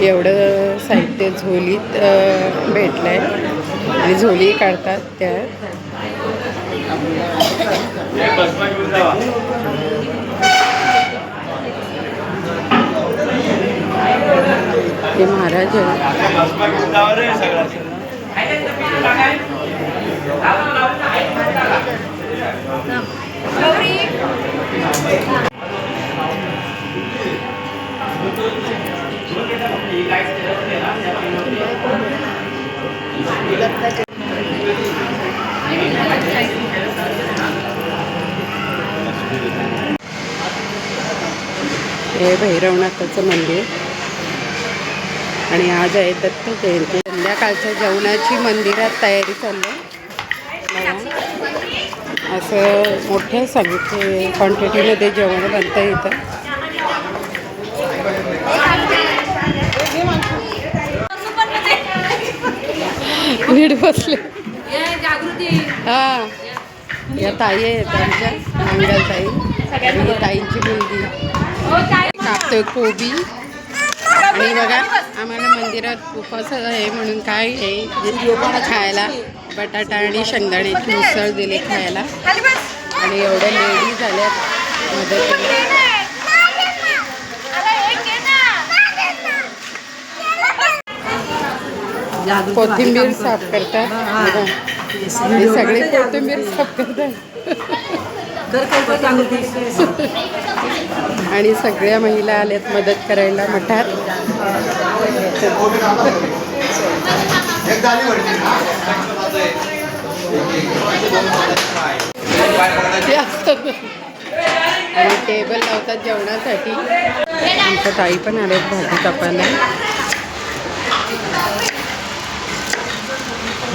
एवढं साहित्य झोलीत भेटलं आहे आणि झोली काढतात त्या. हे महाराज आहे हे भैरवनाथाचं मंदिर. आणि आज आहे दत्त जयंती संध्याकाळच्या जेवणाची मंदिरात तयारी चालली असं मोठ्या संख्ये क्वांटिटीमध्ये जेवण बनता येतं नीट बसले. हा. या ताई आहेत आमच्या मंगल ताई आणि ही ताईंची मुलगी. कापतोय कोबी. आणि बघा आम्हाला मंदिरात उपवास आहे म्हणून काय आहे खायला बटाटा आणि शेंगदाण्याची उसळ दिली खायला. आणि एवढ्या लेडी झाल्यात मदत कोथिंबीर साफ करतात. हे सगळे कोथिंबीर साफ करतात आणि सगळ्या महिला आल्यात मदत करायला मठात. आणि टेबल लावतात जेवणासाठी. आमच्या ताई पण आल्यात भाजी कापायला.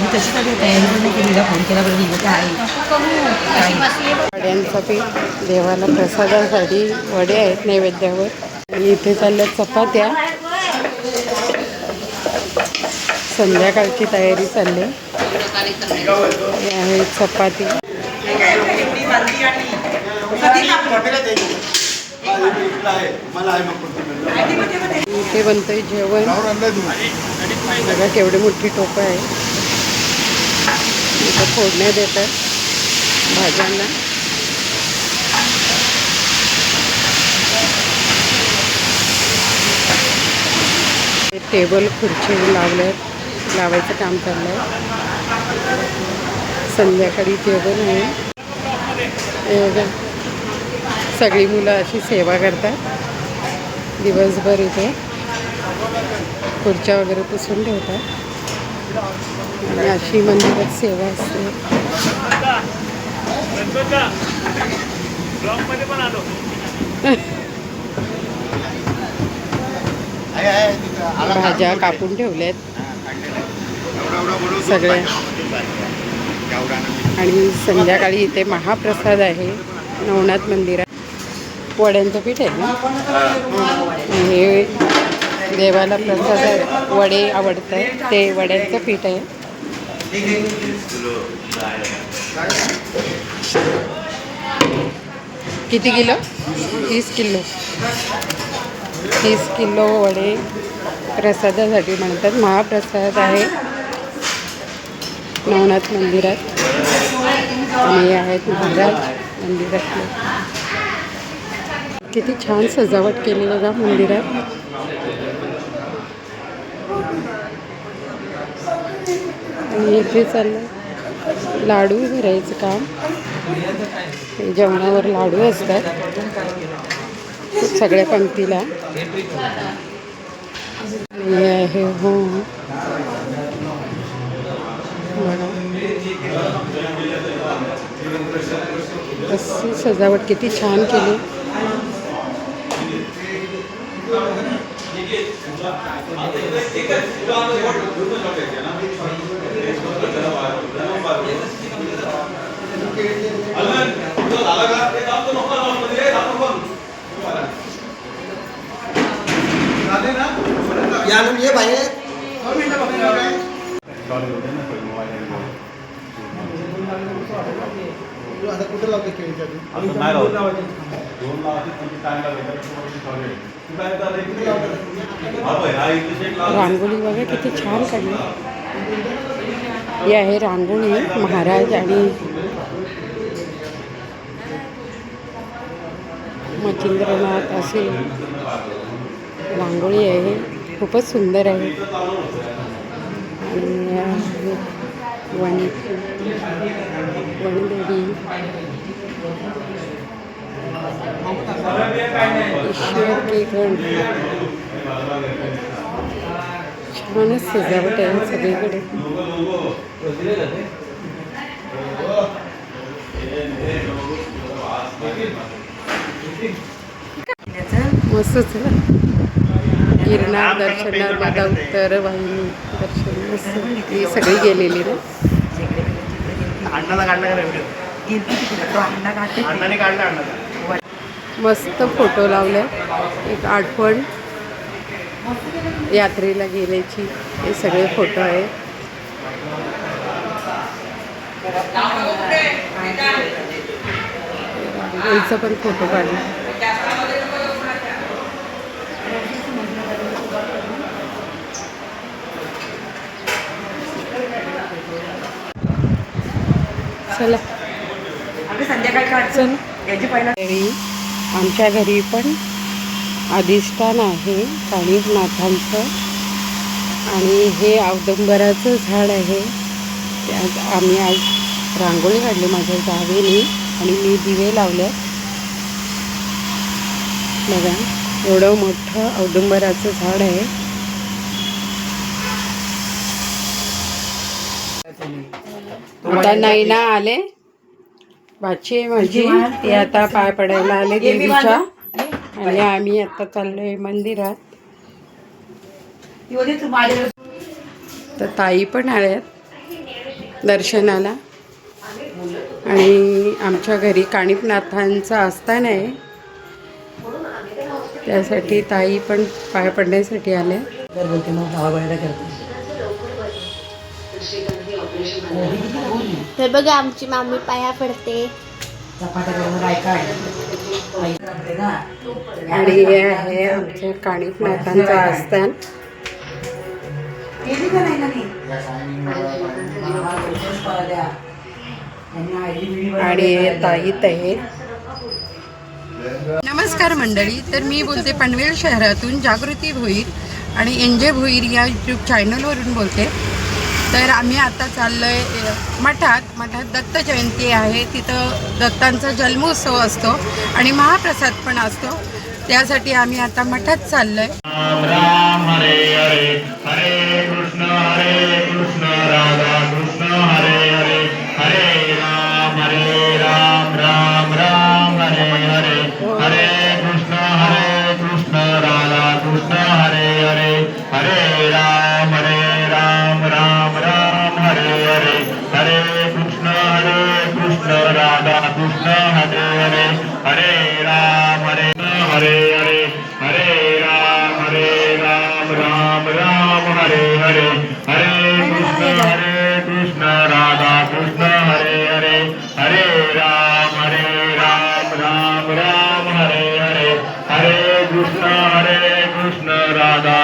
मी तशी तयारी पण नाही केली फोन केला बरं इथे आहे वड्यांसाठी देवाला प्रसादासाठी वडे आहेत नैवेद्यावर. इथे चालल्या चपात्या. संध्याकाळची तयारी चालली. हे आहे चपाती. इथे बनतंय जेवण. बघा केवढी मोठी टोपं आहे. असं फोडण्या देतात भाज्यांना. टेबल खुर्ची लावले लावायचं काम चाललंय. संध्याकाळी टेबल आहे. सगळी मुलं अशी सेवा करतात. दिवसभर इथे खुर्च्या वगैरे पुसून ठेवतात. आणि अशी मंदिरात सेवा असते. भाज्या कापून ठेवल्यात. सगळ्या. आणि संध्याकाळी इथे महाप्रसाद आहे. नवनाथ मंदिरात. वड्यांचं पीठ आहे ना? हे. देवाला प्रसाद वडे आवडतात. ते वड्यांचं पीठ आहे. किती किलो? तीस किलो. तीस किलो वडे प्रसादासाठी म्हणतात. महाप्रसाद आहे. नवनाथ मंदिरात. आणि हे आहेत महाराज मंदिरातले. किती छान सजावट केली बघा मंदिरात. आणि इथे चाललं. लाडू भरायचं काम. जेवणावर लाडू असतात. सगळ्या पंक्तीला. हे आहे हो. अशी सजावट किती छान केली. यानून ये बाहेर तू आता कुठे लावते केळीच्या तू आता नाही लावत. दोन लावते किती टाइम लागेल तर तुम्हाला सांगेल. तू काय करणार आहे? किती लावणार? हा बघ, हा इथे शेक लावला. रांगोळी बघा किती छान काढली ही आहे रांगोळी महाराज आणि मच्छिंद्रनाथ असे रांगोळी आहे. खूपच सुंदर आहे. आणि आहे वणदेवी ईश्वर के गण. छानच सजावट आहे सगळीकडे. मस्तच गिरनार दर्शनार माता उत्तर वाहिनी दर्शन मस्त. ही सगळी गेलेली ना. मस्त फोटो लावले एक आठवण. यात्रेला गेल्याची हे सगळे फोटो आहे. रांगोळीचा पण फोटो काढला चला. संध्याकाळी याची आमच्या घरी पण अधिष्ठान आहे काणीनाथांचं आणि हे औदंबराचं झाड आहे. त्यात आम्ही आज रांगोळी काढली माझ्या जावेने. आणि मी दिवे लावले. बघा एवढं मोठं औदंबराचं झाड आहे. आता नैना आले. बाची माझी. ती आता पाय पडायला आले देवीच्या आणि आम्ही आता चाललोय मंदिरात. तर ताई पण आल्यात दर्शनाला. आणि आमच्या घरी काणिपनाथांचं आस्थान आहे. त्यासाठी ताई पण पाय पडण्यासाठी आल्या. हे बघा आमची मामी पाया पडते. आणि हे आहे आमच्या काणिपनाथांचं आस्थान आणि हे ताईत आहे नमस्कार मंडळी तर मी बोलते पनवेल शहरातून जागृती भोईर आणि एन जे भोईर या यूट्यूब चॅनलवरून बोलते. तर आम्ही आता चाललो आहे मठात. मठात दत्त जयंती आहे. तिथं दत्तांचा जन्मोत्सव असतो आणि महाप्रसाद पण असतो. त्यासाठी आम्ही आता मठात चाललो आहे हरे कृष्ण हरे कृष्ण राधा कृष्ण हरे कृष्ण हरे कृष्ण राधा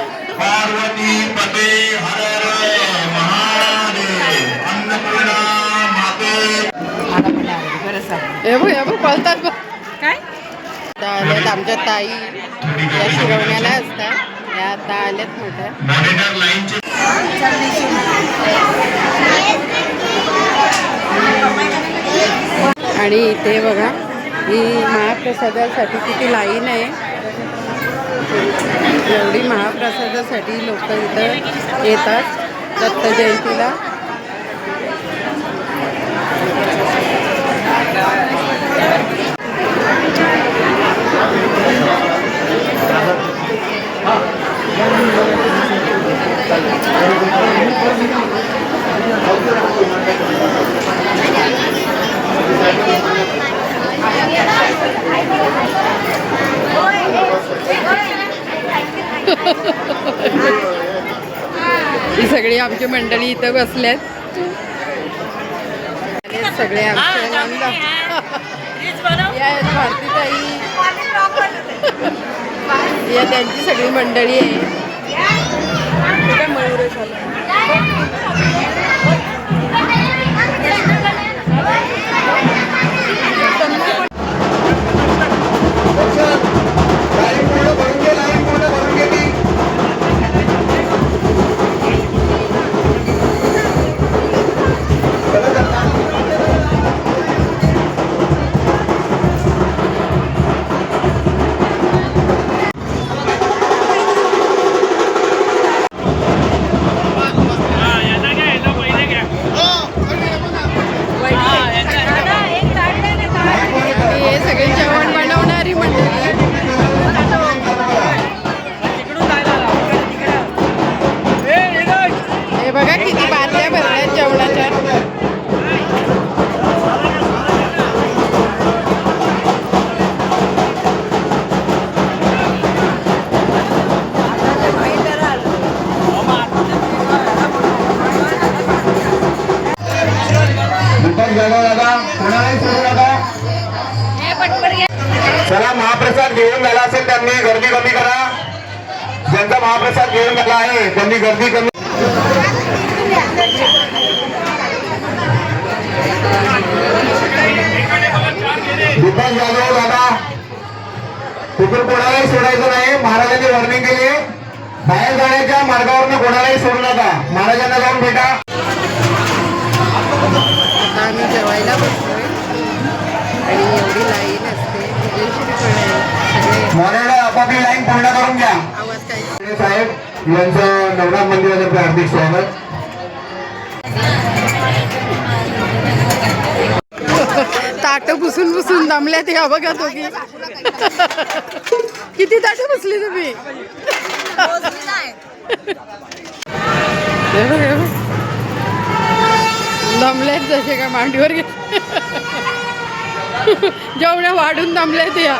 हे बघ हे बघ पळतात बघ. काय? आल्यात आमच्या ताई. या शिरवण्याला असतात. या आता आल्यात मोठ्या. आणि इथे बघा ही महाप्रसादासाठी किती लाईन आहे. एवढी महाप्रसादासाठी लोक इथं येतात दत्त जयंतीला. ही सगळी आमची मंडळी इथं बसल्यात. सगळे आमचे या भारतीताई. या त्यांची सगळी मंडळी आहे. कुठे मयुरेश चला महाप्रसाद घेऊन झाला असेल त्यांनी गर्दी कमी करा. ज्यांचा महाप्रसाद घेऊन झाला आहे त्यांनी गर्दी कमी दीपक जाधव दादा तिथून कोणालाही सोडायचं नाही. महाराजांनी वॉर्निंग केली आहे. बाहेर जाण्याच्या मार्गावरनं कोणालाही सोडू नका. महाराजांना जाऊन भेटा. आम्ही जेवायला बसतोय आणि एवढी लाइट मॉडेल आपापली लाईन पूर्ण करून घ्या. साहेब यांचं नवनाथ मंदिरातर्फे हार्दिक स्वागत. ताट पुसून पुसून दमल्यात या बघा दोघी किती ताट पुसली तुम्ही. दमल्यात जसे का मांडीवर घे जेवढ्या वाढून दमल्या त्या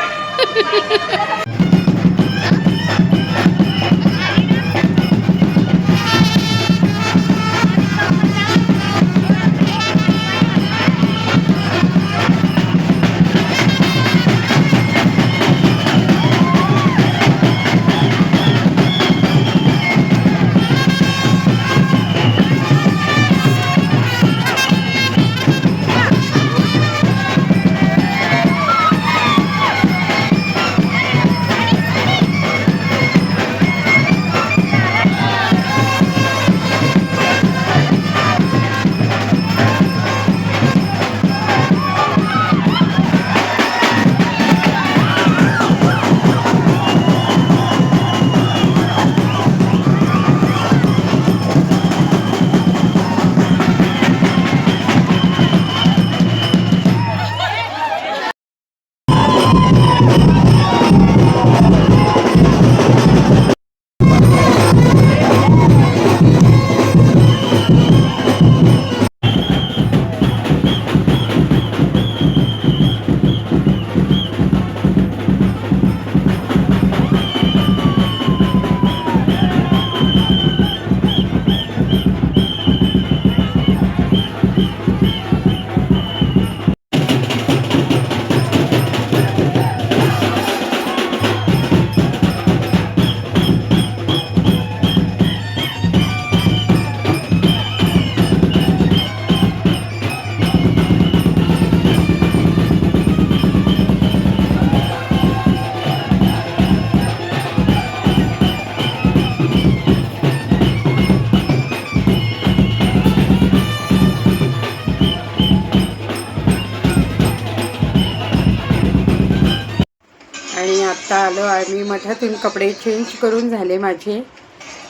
आता आलो आणि मठातून कपडे चेंज करून झाले माझे.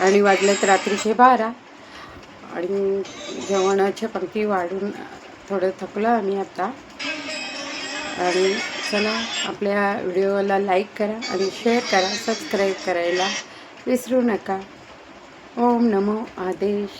आणि वाजलेत रात्रीचे बारा. आणि जेवणाच्या पंक्ती वाढून थोडं थकलो आम्ही आता. आणि चला आपल्या व्हिडिओला लाईक करा आणि शेअर करा सबस्क्राईब करायला विसरू नका. ओम नमो आदेश.